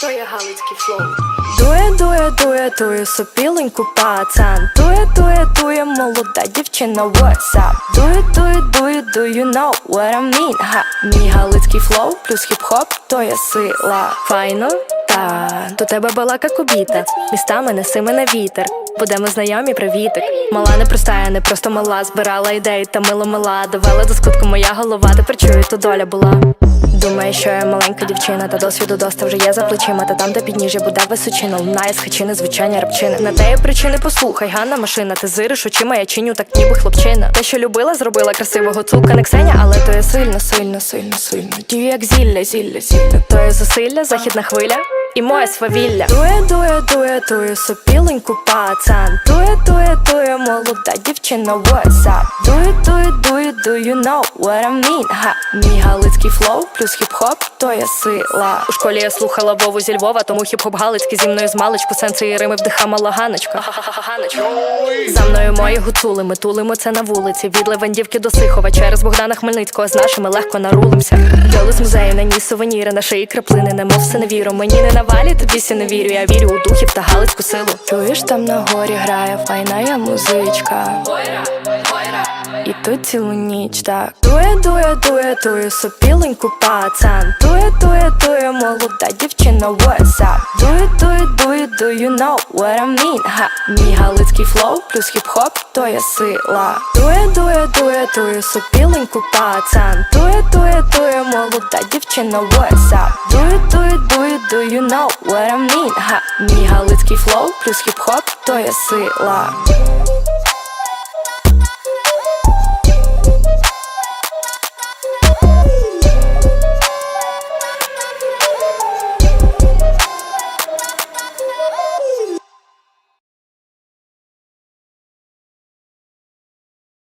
То є галицький флоу. Дує, дує, дує, дує, сопіленьку пацан. Дує, дує, дує, молода дівчина, what's up? Дує, дує, дує, do you know what I mean? Ха, мій галицький флоу плюс хіп-хоп, то є сила. Файно? Та, до тебе балака кубіта. Містами неси мене вітер. Будемо знайомі, привітик. Мала не проста, я не просто мала. Збирала ідеї та мило мила. Довела до скутку моя голова, тепер чую, то доля була. Думаю, що я маленька дівчина, та досвіду доста вже є за плечима. Та там, де підніжжя буде височина, лунає з хачини звучання рапчини. На теї причини послухай, Ганна машина, ти зириш очима, я чиню так ніби хлопчина. Те, що любила, зробила красивого цука не Ксеня, але то є сильно, сильно, сильно, сильно. Дію як зілля, зілля, зілля. То є зусилля, західна хвиля. І моє свавілля Дує, дує, дує, дує, сопіленьку пацан Дує, дує, дує, молода дівчина, what's up? Дує, дує, do you know what I mean? Ха, мій галицький флоу плюс хіп-хоп, то є сила. У школі я слухала Вову зі Львова, тому хіп-хоп галицький зі мною з маличку Сенси і рими вдихамала Ганочка За мною мої гуцули, ми тулимо це на вулиці. Від Левандівки до Сихова, через Богдана Хмельницького З нашими легко нарулимся. Дьоли з музею, на ній сувеніри, на шиї краплини, немов все не віру. Мені не навалі, тобі сі не вірю, я вірю у духів та галицьку силу. Чуєш, там на горі грає файна я музичка і цілу ніч так Дує, дує, дує, дує, сопіленьку пацан Дує, дує, дує, молода дівчина, what's up? Дує, дує, дує, do you know what I mean? Ха, мій галицький флоу плюс хіп-хоп, то є сила Дує, дує, дує, дує, сопіленьку пацан Дує, дує, дує, молода дівчина, what's up? Дує, дує, дує, do you know what I mean? Ха, мій галицький флоу плюс хіп-хоп, то є сила